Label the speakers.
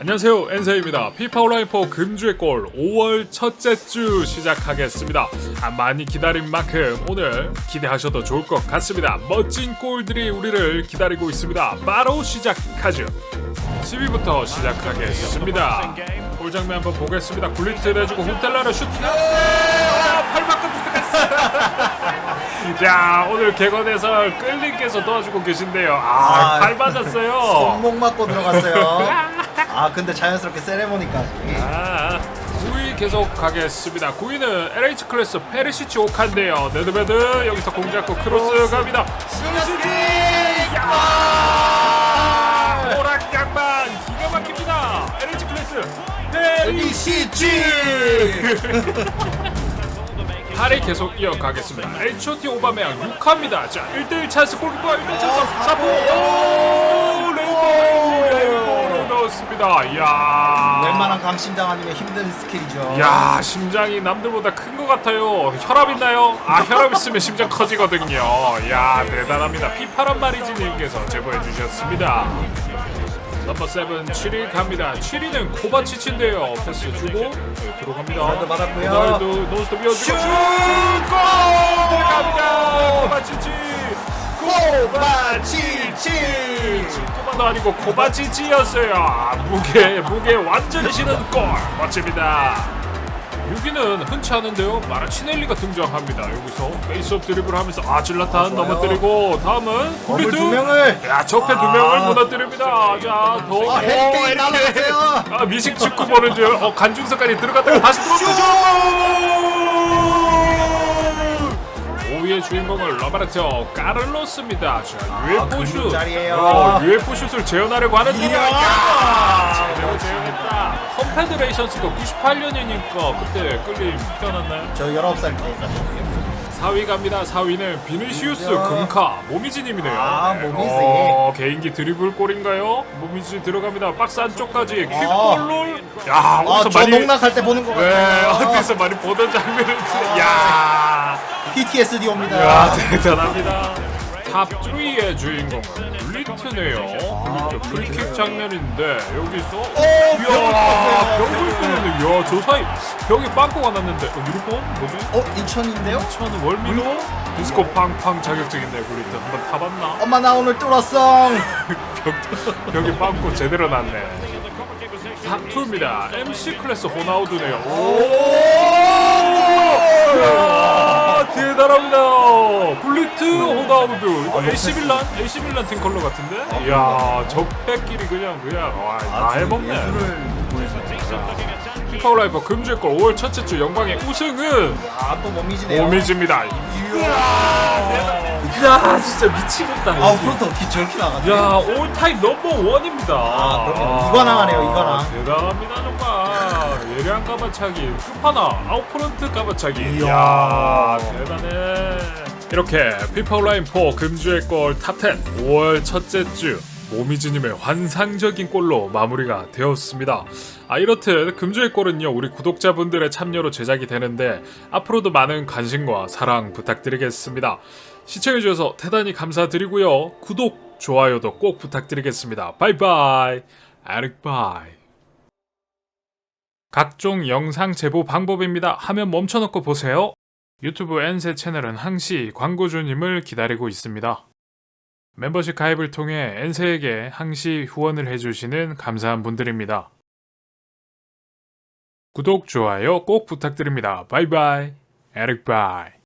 Speaker 1: 안녕하세요. 엔세입니다. 피파 온라인 4 금주의 골 5월 첫째 주 시작하겠습니다. 아, 많이 기다린 만큼 오늘 기대하셔도 좋을 것 같습니다. 멋진 골들이 우리를 기다리고 있습니다. 바로 시작하죠. 10위부터 시작하겠습니다. 골 장면 한번 보겠습니다. 굴리트 내주고 호텔라를 슛. 아, 팔 바꿔 들어갔어요. 자 오늘 개건에서 끌림께서 도와주고 계신데요. 아,
Speaker 2: 아,
Speaker 1: 팔 맞았어요.
Speaker 2: 손목 맞고 들어갔어요. 아 근데 자연스럽게 세레모니까지.
Speaker 1: 아, 9위 계속 가겠습니다. 9위는 LH 클래스 페르시치 오칸데요. 네드베드 여기서 공 잡고 크로스 갑니다. 야! 오락 양반 기가 막힙니다. LH 클래스 페르시치 8위 계속 이어가겠습니다. H.O.T 오바메양 6화입니다. 자, 1대1 찬스 골키퍼 1대1 찬스 사포 오! 레이버 레이버 로 넣었습니다. 이야.
Speaker 2: 웬만한 강심장 아니면 힘든 스킬이죠.
Speaker 1: 야 심장이 남들보다 큰 것 같아요 혈압 있나요? 아 혈압 있으면 심장 커지거든요 야 대단합니다 피파란 말이지님께서 제보해 주셨습니다 넘버 세븐 7위 갑니다 7위는 코바치치인데요 패스 주고 네, 들어갑니다
Speaker 2: 호날두 받았고요.
Speaker 1: 호날두 노스톱 이어주고
Speaker 2: 슛!
Speaker 1: 슛! 골! 갑니다 코바도 아니고 코바치치였어요. 아, 무게 무게 완전히 실은 골. 멋집니다. 6위는 흔치 않은데요. 마라치넬리가 등장합니다. 여기서 페이스업 드리블 하면서 아 질라탄
Speaker 2: 좋아요.
Speaker 1: 넘어뜨리고 다음은 굴리트
Speaker 2: 두 명을.
Speaker 1: 야 적폐 두
Speaker 2: 아.
Speaker 1: 명을 무너뜨립니다. 자더
Speaker 2: 아 헤리케인 날아갔어요.
Speaker 1: 아 미식 축구 보는 줄 어 간중석까지 들어갔다가 다시 들어오죠 5위의 주인공은 로베르토 까를로스입니다 자 UFO 슛
Speaker 2: 근육자리예요.
Speaker 1: 어, UFO 슛을 재현하려고 하는데
Speaker 2: 이야.
Speaker 1: 야 제대로 재현했다 컨페드레이션스도 98년이니까 그때 끌림 태어났나요?
Speaker 2: 저 19살 때.
Speaker 1: 4위 갑니다. 4위는 비니시우스. 금카 모미지님이네요.
Speaker 2: 아, 모미지.
Speaker 1: 어, 개인기 드리블 골인가요? 모미지 들어갑니다. 박스 안쪽까지
Speaker 2: 아.
Speaker 1: 퀵볼롤. 야, 어디서
Speaker 2: 아저
Speaker 1: 많이
Speaker 2: 농락할 때 보는 것
Speaker 1: 네,
Speaker 2: 같아요.
Speaker 1: 어디서 많이 보던 장면을 야,
Speaker 2: PTSD 옵니다.
Speaker 1: 야 대단합니다. 탑 3의 주인공은 블리트네요. 블리트 프리킥 장면인데 여기서
Speaker 2: 오,
Speaker 1: 이야,
Speaker 2: 벽을
Speaker 1: 뚫는데 이야, 저 사이 벽에 빵꾸가 났는데 어, 유니폼 뭐지?
Speaker 2: 어 인천인데요?
Speaker 1: 천은 월미도 디스코 팡팡 자격증인데 블리트 한번 타봤나?
Speaker 2: 엄마 나 오늘 뚫었어.
Speaker 1: 벽, 벽에 빵꾸 제대로 났네. 탑2입니다. MC 클래스 호나우드네요. 이 블리트 호나우드. 이거
Speaker 2: 아,
Speaker 1: AC 밀란? AC 밀란 팀 컬러 같은데? 이야, 적배끼리 그냥 그냥 와, 다 해먹네.
Speaker 2: 예술을 보여주네.
Speaker 1: 피파울라이퍼 금주의골 5월 첫째 주 영광의 우승은
Speaker 2: 아또 몸이지네요.
Speaker 1: 오미즈입니다. 야, 진짜 미치겠다.
Speaker 2: 아 그렇다 어떻게 저렇게 나가지?
Speaker 1: 야, 올타임 넘버 원입니다.
Speaker 2: 아, 그럼요. 이관왕하네요, 이관왕.
Speaker 1: 대단합니다, 정말. 예리한 까마차기, 끝판왕, 아웃프런트 까마차기.
Speaker 2: 이야.
Speaker 1: 이야, 대단해. 이렇게 피파 온라인 4 금주의 골 탑10 5월 첫째 주 모미즈님의 환상적인 골로 마무리가 되었습니다. 아 이렇듯 금주의 골은요 우리 구독자분들의 참여로 제작이 되는데 앞으로도 많은 관심과 사랑 부탁드리겠습니다. 시청해주셔서 대단히 감사드리고요. 구독, 좋아요도 꼭 부탁드리겠습니다. 바이바이. 아릭바이. 각종 영상 제보 방법입니다. 화면 멈춰놓고 보세요. 유튜브 엔세 채널은 항시 광고주님을 기다리고 있습니다. 멤버십 가입을 통해 엔세에게 항시 후원을 해주시는 감사한 분들입니다. 구독, 좋아요 꼭 부탁드립니다. 바이바이. 에릭바이.